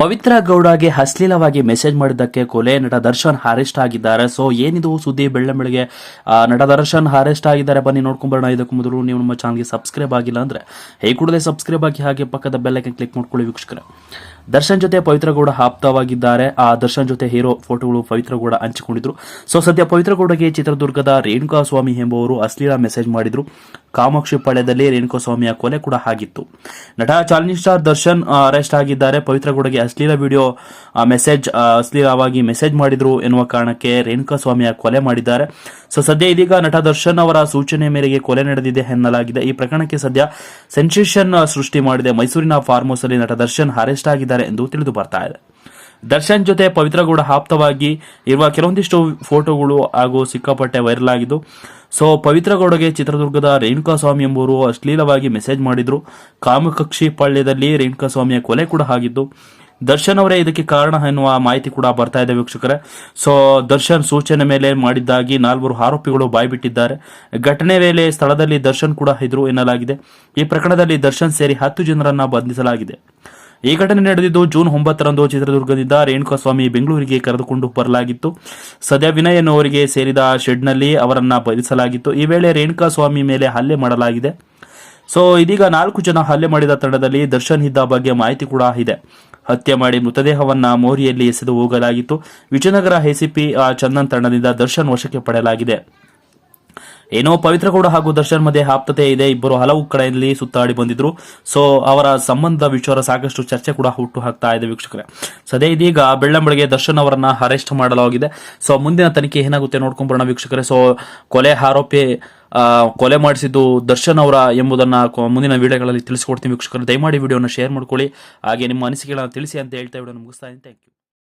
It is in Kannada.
ಪವಿತ್ರ ಗೌಡಗೆ ಅಶ್ಲೀಲವಾಗಿ ಮೆಸೇಜ್ ಮಾಡಿದ್ದಕ್ಕೆ ಕೊಲೆ ನಟ ದರ್ಶನ್ ಅರೆಸ್ಟ್ ಆಗಿದ್ದಾರೆ. ಸೊ ಏನಿದು ಸುದ್ದಿ ಬೆಳ್ಳ ಬೆಳಗ್ಗೆ ಆ, ನಟ ದರ್ಶನ್ ಅರೆಸ್ಟ್ ಆಗಿದ್ದಾರೆ. ಬನ್ನಿ ನೋಡ್ಕೊಂಬರೋಣ ಇದಕ್ಕೂ ಮೊದಲು ನೀವು ನಮ್ಮ ಚಾನಲ್ಗೆ ಸಬ್ಸ್ಕ್ರೈಬ್ ಆಗಿಲ್ಲ ಅಂದ್ರೆ ಹೇಗೆ ಕೂಡಲೇ ಸಬ್ಸ್ಕ್ರೈಬ್ ಆಗಿ ಹಾಗೆ ಪಕ್ಕದ ಬೆಲ್ಲೈಕನ್ ಕ್ಲಿಕ್ ಮಾಡ್ಕೊಳ್ಳಿ ವೀಕ್ಷಕರ. ದರ್ಶನ್ ಜೊತೆ ಪವಿತ್ರ ಗೌಡ ಆಪ್ತವಾಗಿದ್ದಾರೆ. ಆ ದರ್ಶನ್ ಜೊತೆ ಹೀರೋ ಫೋಟೋಗಳು ಪವಿತ್ರ ಗೌಡ ಹಂಚಿಕೊಂಡಿದ್ರು. ಸೊ ಸದ್ಯ ಪವಿತ್ರ ಗೌಡಗೆ ಚಿತ್ರದುರ್ಗದ ರೇಣುಕಾ ಸ್ವಾಮಿ ಎಂಬುವರು ಅಶ್ಲೀಲ ಮೆಸೇಜ್ ಮಾಡಿದ್ರು. ಕಾಮಾಕ್ಷಿ ಪಾಳ್ಯದಲ್ಲಿ ರೇಣುಕಾ ಸ್ವಾಮಿಯ ಕೊಲೆ ಕೂಡ ಆಗಿತ್ತು. ನಟ ಚಾಲೆಂಜ್ ಸ್ಟಾರ್ ದರ್ಶನ್ ಅರೆಸ್ಟ್ ಆಗಿದ್ದಾರೆ. ಪವಿತ್ರ ಗೌಡಗೆ ಅಶ್ಲೀಲ ವಿಡಿಯೋ ಮೆಸೇಜ್ ಅಶ್ಲೀಲವಾಗಿ ಮೆಸೇಜ್ ಮಾಡಿದ್ರು ಎನ್ನುವ ಕಾರಣಕ್ಕೆ ರೇಣುಕಾ ಸ್ವಾಮಿಯ ಕೊಲೆ ಮಾಡಿದ್ದಾರೆ. ಸೊ ಸದ್ಯ ಇದೀಗ ನಟ ದರ್ಶನ್ ಅವರ ಸೂಚನೆ ಮೇರೆಗೆ ಕೊಲೆ ನಡೆದಿದೆ ಎನ್ನಲಾಗಿದೆ. ಈ ಪ್ರಕರಣಕ್ಕೆ ಸದ್ಯ ಸೆನ್ಸೇಷನ್ ಸೃಷ್ಟಿ ಮಾಡಿದೆ. ಮೈಸೂರಿನ ಫಾರ್ಮ್ ಹೌಸ್ ಅಲ್ಲಿ ನಟ ದರ್ಶನ್ ಅರೆಸ್ಟ್ ಆಗಿದ್ದಾರೆ. ಎಂದು ತಿಳಿದು ಬರ್ತಾ ಇದೆ. ದರ್ಶನ್ ಜೊತೆ ಪವಿತ್ರಗೌಡ ಆಪ್ತವಾಗಿ ಇರುವ ಕೆಲವೊಂದಿಷ್ಟು ಫೋಟೋಗಳು ಹಾಗೂ ಸಿಕ್ಕಾಪಟ್ಟೆ ವೈರಲ್ ಆಗಿದ್ದು, ಸೊ ಪವಿತ್ರ ಗೌಡಗೆ ಚಿತ್ರದುರ್ಗದ ರೇಣುಕಾ ಸ್ವಾಮಿ ಎಂಬುವರು ಅಶ್ಲೀಲವಾಗಿ ಮೆಸೇಜ್ ಮಾಡಿದ್ರು. ಕಾಮಕಕ್ಷಿ ಪಾಳ್ಯದಲ್ಲಿ ರೇಣುಕಾ ಸ್ವಾಮಿಯ ಕೊಲೆ ಕೂಡ ಆಗಿದ್ದು, ದರ್ಶನ್ ಅವರೇ ಇದಕ್ಕೆ ಕಾರಣ ಎನ್ನುವ ಮಾಹಿತಿ ಕೂಡ ಬರ್ತಾ ಇದೆ ವೀಕ್ಷಕರೇ. ಸೊ ದರ್ಶನ್ ಸೂಚನೆ ಮೇಲೆ ಮಾಡಿದ್ದಾಗಿ ನಾಲ್ವರು ಆರೋಪಿಗಳು ಬಾಯ್ಬಿಟ್ಟಿದ್ದಾರೆ. ಘಟನೆ ವೇಳೆ ಸ್ಥಳದಲ್ಲಿ ದರ್ಶನ್ ಕೂಡ ಇದ್ರು ಎನ್ನಲಾಗಿದೆ. ಈ ಪ್ರಕರಣದಲ್ಲಿ ದರ್ಶನ್ ಸೇರಿ ಹತ್ತು ಜನರನ್ನ ಬಂಧಿಸಲಾಗಿದೆ. ಈ ಘಟನೆ ನಡೆದಿದ್ದು ಜೂನ್ ಒಂಬತ್ತರಂದು ಚಿತ್ರದುರ್ಗದಿಂದ ರೇಣುಕಾಸ್ವಾಮಿ ಬೆಂಗಳೂರಿಗೆ ಕರೆದುಕೊಂಡು ಬರಲಾಗಿತ್ತು. ಸದ್ಯ ವಿನಯ್ ಎನ್ನುವರಿಗೆ ಸೇರಿದ ಶೆಡ್ನಲ್ಲಿ ಅವರನ್ನ ಬಂಧಿಸಲಾಗಿತ್ತು. ಈ ವೇಳೆ ರೇಣುಕಾಸ್ವಾಮಿ ಮೇಲೆ ಹಲ್ಲೆ ಮಾಡಲಾಗಿದೆ. ಸೊ, ಇದೀಗ ನಾಲ್ಕು ಜನ ಹಲ್ಲೆ ಮಾಡಿದ ತಂಡದಲ್ಲಿ ದರ್ಶನ್ ಇದ್ದ ಬಗ್ಗೆ ಮಾಹಿತಿ ಕೂಡ ಇದೆ. ಹತ್ಯೆ ಮಾಡಿ ಮೃತದೇಹವನ್ನ ಮೋರಿಯಲ್ಲಿ ಎಸೆದು ಹೋಗಲಾಗಿತ್ತು. ವಿಜಯನಗರ ಎಸಿಪಿ ಚಂದನ್ ತಂಡದಿಂದ ದರ್ಶನ್ ವಶಕ್ಕೆ ಪಡೆಯಲಾಗಿದೆ. ಏನೋ ಪವಿತ್ರ ಗೌಡ ಹಾಗೂ ದರ್ಶನ್ ಮಧ್ಯೆ ಆಪ್ತತೆ ಇದೆ. ಇಬ್ಬರು ಹಲವು ಕಡೆಯಲ್ಲಿ ಸುತ್ತಾಡಿ ಬಂದಿದ್ರು. ಸೊ ಅವರ ಸಂಬಂಧ ವಿಚಾರ ಸಾಕಷ್ಟು ಚರ್ಚೆ ಕೂಡ ಹುಟ್ಟು ಹಾಕ್ತಾ ಇದೆ ವೀಕ್ಷಕರೇ. ಸದೇ ಇದೀಗ ಬೆಳ್ಳಂಬಳಿಗೆ ದರ್ಶನ್ ಅವರನ್ನ ಅರೆಸ್ಟ್ ಮಾಡಲಾಗಿದೆ. ಸೊ ಮುಂದಿನ ತನಿಖೆ ಏನಾಗುತ್ತೆ ನೋಡ್ಕೊಂಡ್ ವೀಕ್ಷಕರೇ. ಸೊ ಕೊಲೆ ಆರೋಪಿ ಕೊಲೆ ಮಾಡಿಸಿದ್ದು ದರ್ಶನ್ ಅವರ ಎಂಬುದನ್ನ ಮುಂದಿನ ವಿಡಿಯೋಗಳಲ್ಲಿ ತಿಳಿಸ್ಕೊಡ್ತೀನಿ ವೀಕ್ಷಕರು. ದಯಮಾಡಿ ವಿಡಿಯೋನ ಶೇರ್ ಮಾಡ್ಕೊಳ್ಳಿ. ಹಾಗೆ ನಿಮ್ಮ ಅನಿಸಿಕೆಗಳನ್ನ ತಿಳಿಸಿ ಅಂತ ಹೇಳ್ತಾ ವಿಡಿಯೋ ಮುಗಿಸ್ತಾ ಇದ್ದೀನಿ. Thank you